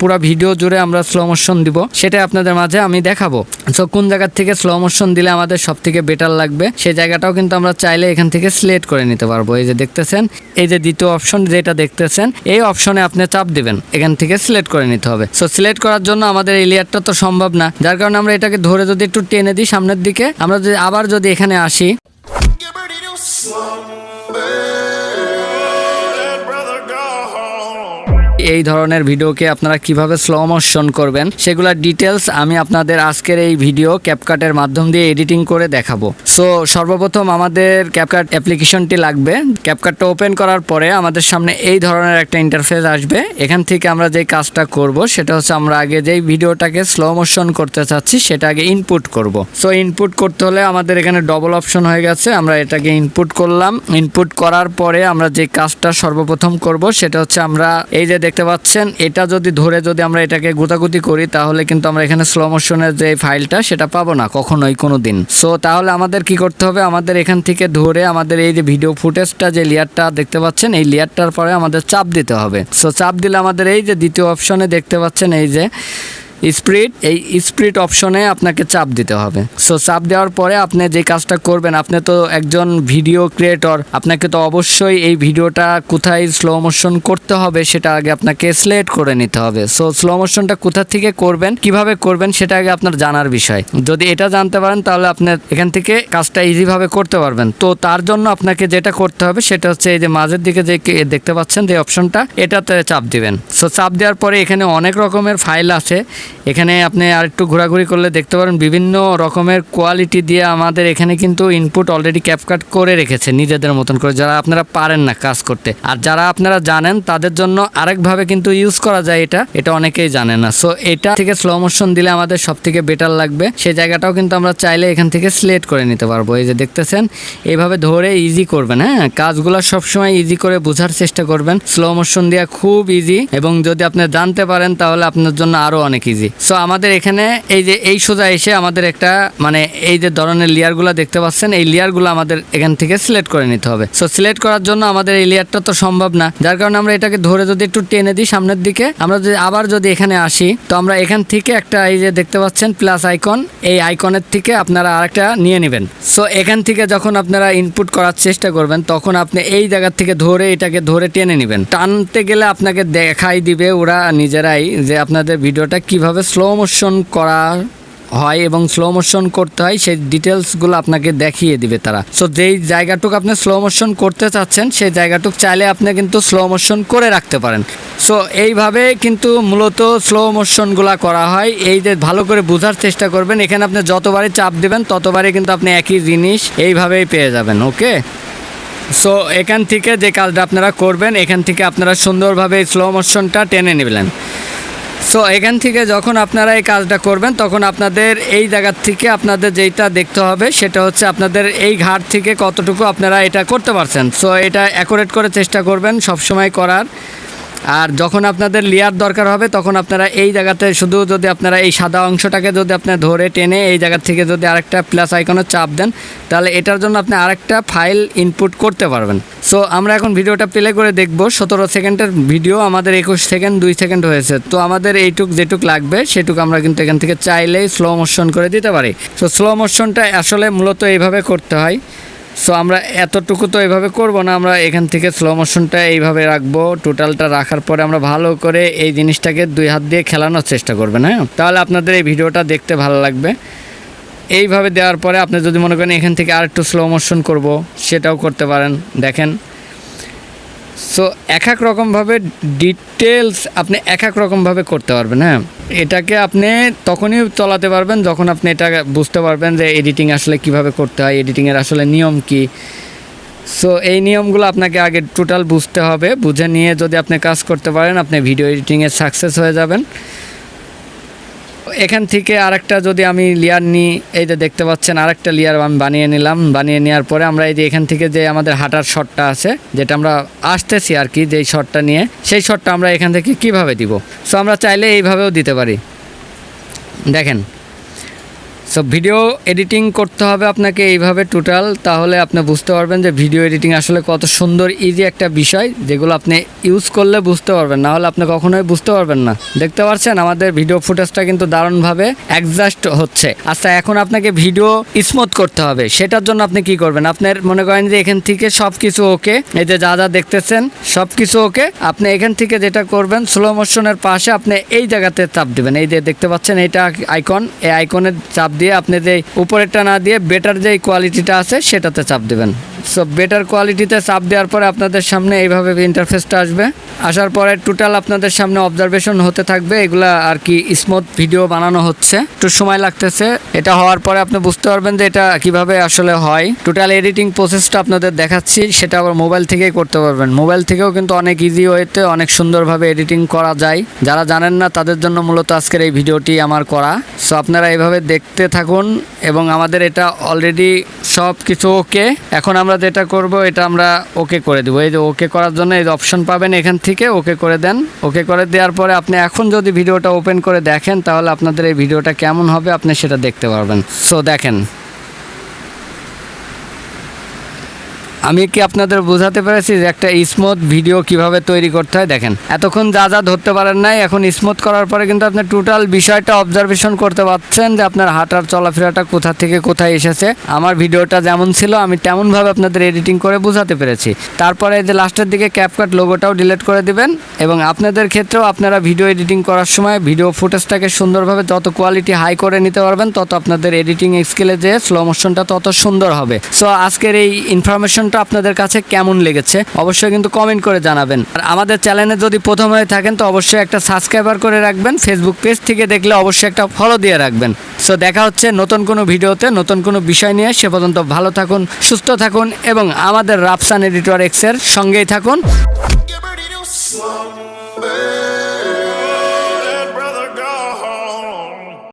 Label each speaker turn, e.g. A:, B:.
A: পুরো ভিডিও জুড়ে আমরা স্লো মোশন দিব। সেটা আপনাদের মাঝে আমি দেখাবো। সো কোন জায়গার থেকে স্লো মোশন দিলে আমাদের সব থেকে বেটার লাগবে? সেই জায়গাটাও কিন্তু আমরা চাইলে এখান থেকে সিলেক্ট করে নিতে পারব। এই যে দেখতেছেন, এই যে দ্বিতীয় অপশন যেটা দেখতেছেন, এই অপশনে আপনি চাপ দিবেন। এখান থেকে সিলেক্ট করে নিতে হবে। সো সিলেক্ট করার জন্য আমাদের এই লেয়ারটা তো সম্ভব না। যার কারণে আমরা এটাকে ধরে যদি একটু টেনে দিই সামনের দিকে, আমরা যদি আবার যদি এখানে আসি। এই ধরনের ভিডিওকে আপনারা কীভাবে স্লো মোশন করবেন, সেগুলোর ডিটেলস আমি আপনাদের আজকের এই ভিডিও ক্যাপকাটের মাধ্যম দিয়ে এডিটিং করে দেখাবো। সো সর্বপ্রথম আমাদের ক্যাপকাট অ্যাপ্লিকেশনটি লাগবে। ক্যাপকাটটা ওপেন করার পরে আমাদের সামনে এই ধরনের একটা ইন্টারফেস আসবে। এখান থেকে আমরা যে কাজটা করব, সেটা হচ্ছে আমরা আগে যেই ভিডিওটাকে স্লো মোশন করতে চাচ্ছি, সেটা আগে ইনপুট করব। সো ইনপুট করতে হলে আমাদের এখানে ডবল অপশন হয়ে গেছে। আমরা এটাকে ইনপুট করলাম। ইনপুট করার পরে আমরা যে কাজটা সর্বপ্রথম করব, সেটা হচ্ছে আমরা এই যে দেখতে পাচ্ছেন, এটা যদি ধরে যদি আমরা এটাকে গুতাগুতি করি, তাহলে কিন্তু আমরা এখানে স্লো মোশনের যে ফাইলটা, সেটা পাবো না কখনোই কোনো দিন সো তাহলে আমাদের কি করতে হবে? আমাদের এখান থেকে ধরে আমাদের এই যে ভিডিও ফুটেজটা যে লেয়ারটা দেখতে পাচ্ছেন, এই লেয়ারটার পরে আমাদের চাপ দিতে হবে। সো চাপ দিলে আমাদের এই যে দ্বিতীয় অপশনে দেখতে পাচ্ছেন, এই যে স্প্রিট, এই স্প্রিট অপশনে আপনাকে চাপ দিতে হবে। সো চাপ দেওয়ার পরে আপনি যে কাজটা করবেন, আপনি তো একজন ভিডিও ক্রিয়েটর আপনাকে তো অবশ্যই এই ভিডিওটা কোথায় স্লো মোশন করতে হবে সেটা আগে আপনাকে সিলেক্ট করে নিতে হবে। সো স্লো মোশনটা কোথা থেকে করবেন, কীভাবে করবেন সেটা আগে আপনার জানার বিষয়। যদি এটা জানতে পারেন, তাহলে আপনার এখান থেকে কাজটা ইজিভাবে করতে পারবেন। তো তার জন্য আপনাকে যেটা করতে হবে, সেটা হচ্ছে এই যে মাঝের দিকে যে দেখতে পাচ্ছেন যে অপশনটা, এটাতে চাপ দিবেন। সো চাপ দেওয়ার পরে এখানে অনেক রকমের ফাইল আছে। এখানে আপনি আর একটু ঘোরাঘুরি করলে দেখতে পারেন বিভিন্ন রকমের কোয়ালিটি দিয়ে আমাদের এখানে কিন্তু ইনপুট অলরেডি ক্যাপকাট করে রেখেছে নিজেদের মতন করে, যারা আপনারা পারেন না কাজ করতে। আর যারা আপনারা জানেন, তাদের জন্য আরেকভাবে কিন্তু ইউজ করা যায় এটা এটা অনেকেই জানে না। সো এটা থেকে স্লো মোশন দিলে আমাদের সব থেকে বেটার লাগবে। সেই জায়গাটাও কিন্তু আমরা চাইলে এখান থেকে সিলেক্ট করে নিতে পারব। এই যে দেখতেছেন এইভাবে ধরে ইজি করবেন হ্যাঁ? কাজগুলো সবসময় ইজি করে বোঝার চেষ্টা করবেন। স্লো মোশন দেওয়া খুব ইজি এবং যদি আপনি জানতে পারেন, তাহলে আপনার জন্য আরও অনেক ইজি সো আমাদের এখানে এই যে, এই সোজা এসে আমাদের একটা মানে এই যে ধরনের লেয়ারগুলো দেখতে পাচ্ছেন, এই লেয়ারগুলো আমাদের এখান থেকে সিলেক্ট করে নিতে হবে। সো সিলেক্ট করার জন্য আমাদের এই লেয়ারটা তো সম্ভব না। যার কারণে আমরা এটাকে ধরে যদি একটু টেনে দিই সামনের দিকে, আমরা যদি আবার যদি এখানে আসি, তো আমরা এখান থেকে একটা এই যে দেখতে পাচ্ছেন প্লাস আইকন এই আইকনের থেকে আপনারা আরেকটা নিয়ে নেবেন। সো এখান থেকে যখন আপনারা ইনপুট করার চেষ্টা করবেন, তখন আপনি এই জায়গা থেকে ধরে এটাকে ধরে টেনে নেবেন। টানতে গেলে আপনাকে দেখাই দিবে ওরা নিজেরাই যে আপনাদের ভিডিওটা কীভাবে স্লো মোশন করা হয় এবং স্লো মোশন করতে হয়, সেই ডিটেলসগুলো আপনাকে দেখিয়ে দিবে তারা। সো যেই জায়গাটুকু আপনি স্লো মোশন করতে চাচ্ছেন, সেই জায়গাটুকু চাইলে আপনি কিন্তু স্লো মোশন করে রাখতে পারেন। সো এইভাবে কিন্তু মূলত স্লো মোশনগুলো করা হয়। এই যে ভালো করে বোঝার চেষ্টা করবেন, এখানে আপনি যতবারই চাপ দেবেন, ততবারই কিন্তু আপনি একই জিনিস এইভাবেই পেয়ে যাবেন, ওকে? সো এখান থেকে যে কাজটা আপনারা করবেন, এখান থেকে আপনারা সুন্দরভাবে স্লো মোশনটা টেনে নেবেন। সো এখান থেকে যখন আপনারা এই কাজটা করবেন, তখন আপনাদের এই জায়গার থেকে আপনাদের যেইটা দেখতে হবে, সেটা হচ্ছে আপনাদের এই ঘাট থেকে কতটুকু আপনারা এটা করতে পারছেন। সো এটা অ্যাকোরেট করে চেষ্টা করবেন সব সময় করার। আর যখন আপনাদের লেয়ার দরকার হবে, তখন আপনারা এই জায়গাতে শুধু যদি আপনারা এই সাদা অংশটাকে যদি আপনি ধরে টেনে এই জায়গা থেকে যদি আরেকটা প্লাস আইকনে চাপ দেন, তাহলে এটার জন্য আপনি আরেকটা ফাইল ইনপুট করতে পারবেন। সো আমরা এখন ভিডিওটা প্লে করে দেখব। সতেরো সেকেন্ডের ভিডিও আমাদের একুশ সেকেন্ড, দুই সেকেন্ড হয়েছে। তো আমাদের এইটুক যেটুক লাগবে, সেটুক আমরা কিন্তু এখান থেকে চাইলেই স্লো মোশন করে দিতে পারি। সো স্লো মোশনটা আসলে মূলত এইভাবে করতে হয়। সো আমরা এতটুকু তো এভাবে করব না, আমরা এখান থেকে স্লো মোশনটা এইভাবে রাখব। টোটালটা রাখার পরে আমরা ভালো করে এই জিনিসটাকে দুই হাত দিয়ে খেলানোর চেষ্টা করবেন হ্যাঁ? তাহলে আপনাদের এই ভিডিওটা দেখতে ভালো লাগবে। এইভাবে দেওয়ার পরে আপনি যদি মনে করেন এখান থেকে আর একটু স্লো মোশন করব, সেটাও করতে পারেন। দেখেন সো এক এক রকমভাবে ডিটেলস আপনি এক এক রকমভাবে করতে পারবেন হ্যাঁ? এটাকে আপনি তখনই চলাতে পারবেন যখন আপনি এটা বুঝতে পারবেন যে এডিটিং আসলে কীভাবে করতে হয় এডিটিংয়ের আসলে নিয়ম কি। সো এই নিয়মগুলো আপনাকে আগে টোটাল বুঝতে হবে, বুঝে নিয়ে যদি আপনি কাজ করতে পারেন, আপনি ভিডিও এডিটিংয়ে সাকসেস হয়ে যাবেন। এখান থেকে আরেকটা যদি আমি লেয়ার নিই, এই যে দেখতে পাচ্ছেন আরেকটা লেয়ার আমি বানিয়ে নিলাম। বানিয়ে নেওয়ার পরে আমরা এই যে এখান থেকে যে আমাদের হাঁটার শটটা আছে, যেটা আমরা আসতেছি আর কি, যেই শটটা নিয়ে, সেই শটটা আমরা এখান থেকে কীভাবে দিব? সো আমরা চাইলে এইভাবেও দিতে পারি। দেখেন সো ভিডিও এডিটিং করতে হবে আপনাকে এইভাবে টোটাল তাহলে আপনি বুঝতে পারবেন যে ভিডিও এডিটিং আসলে কত সুন্দর ইজি একটা বিষয়, যেগুলো আপনি ইউজ করলে বুঝতে পারবেন, না হলে আপনি কখনোই বুঝতে পারবেন না। দেখতে পাচ্ছেন, আমাদের ভিডিও ফুটেজটা কিন্তু দারুণভাবে অ্যাডজাস্ট হচ্ছে। আচ্ছা এখন আপনাকে ভিডিও স্মুথ করতে হবে। সেটার জন্য আপনি কি করবেন? আপনার মনে করেন যে এখান থেকে সব কিছু ওকে এই যে যা যা দেখতেছেন সব কিছু ওকে আপনি এখান থেকে যেটা করবেন স্লো মোশনের পাশে আপনি এই জায়গাতে চাপ দিবেন। এই যে দেখতে পাচ্ছেন, এইটা আইকন এই আইকনের চাপ দিয়ে আপনি যে উপরেরটা না দিয়ে বেটার যে কোয়ালিটিটা আছে সেটাতে চাপ দিবেন। সো বেটার কোয়ালিটিতে চাপ দেওয়ার পরে আপনাদের সামনে এইভাবে ইন্টারফেসটা আসবে। আসার পরে টোটাল আপনাদের সামনে অবজারভেশন হতে থাকবে। এগুলা আর কি স্মুথ ভিডিও বানানো হচ্ছে। একটু সময় লাগতেছে। এটা হওয়ার পরে আপনি বুঝতে পারবেন যে এটা কীভাবে আসলে হয়। টোটাল এডিটিং প্রসেসটা আপনাদের দেখাচ্ছি। সেটা আবার মোবাইল থেকেই করতে পারবেন। মোবাইল থেকেও কিন্তু অনেক ইজি ওয়েতে অনেক সুন্দরভাবে এডিটিং করা যায়। যারা জানেন না, তাদের জন্য মূলত আজকের এই ভিডিওটি আমার করা। সো আপনারা এইভাবে দেখতে থাকুন এবং আমাদের এটা অলরেডি সব কিছু ওকে এখন আমরা যেটা করব, এটা আমরা ওকে করে দেবো। এই যে ওকে করার জন্য এই অপশন পাবেন এখান থেকে ওকে করে দেন। ওকে করে দেওয়ার পরে আপনি এখন যদি ভিডিওটা ওপেন করে দেখেন, তাহলে আপনাদের এই ভিডিওটা কেমন হবে, আপনি সেটা দেখতে পারবেন। সো দেখেন। আমি কি আপনাদের বোঝাতে পেরেছি যে একটা স্মুথ ভিডিও কীভাবে তৈরি করতে হয়? দেখেন, এতক্ষণ যা যা ধরতে পারেন নাই, এখন স্মুথ করার পরে কিন্তু আপনি টোটাল বিষয়টা অবজারভেশন করতে পারছেন যে আপনার হাঁটার চলাফেরাটা কোথা থেকে কোথায় এসেছে। আমার ভিডিওটা যেমন ছিল, আমি তেমনভাবে আপনাদের এডিটিং করে বোঝাতে পেরেছি। তারপরে যে লাস্টের দিকে ক্যাপকাট লোগোটাও ডিলিট করে দিবেন এবং আপনাদের ক্ষেত্রেও আপনারা ভিডিও এডিটিং করার সময় ভিডিও ফুটেজটাকে সুন্দরভাবে যত কোয়ালিটি হাই করে নিতে পারবেন, তত আপনাদের এডিটিং স্কিলে যে স্লো মোশনটা তত সুন্দর হবে। সো আজকের এই ইনফরমেশনটা আপনাদের কাছে কেমন লেগেছে, অবশ্যই কিন্তু কমেন্ট করে জানাবেন। আর আমাদের চ্যানেলে যদি প্রথম হয়ে থাকেন, তো অবশ্যই একটা সাবস্ক্রাইবার করে রাখবেন ফেসবুক পেজ থেকে দেখলে অবশ্যই একটা ফলো দিয়ে রাখবেন। সো দেখা হচ্ছে নতুন কোনো ভিডিওতে, নতুন কোনো বিষয় নিয়ে। সে পর্যন্ত ভালো থাকুন, সুস্থ থাকুন এবং আমাদের রাফসান এডিটর এক্সের সঙ্গেই থাকুন।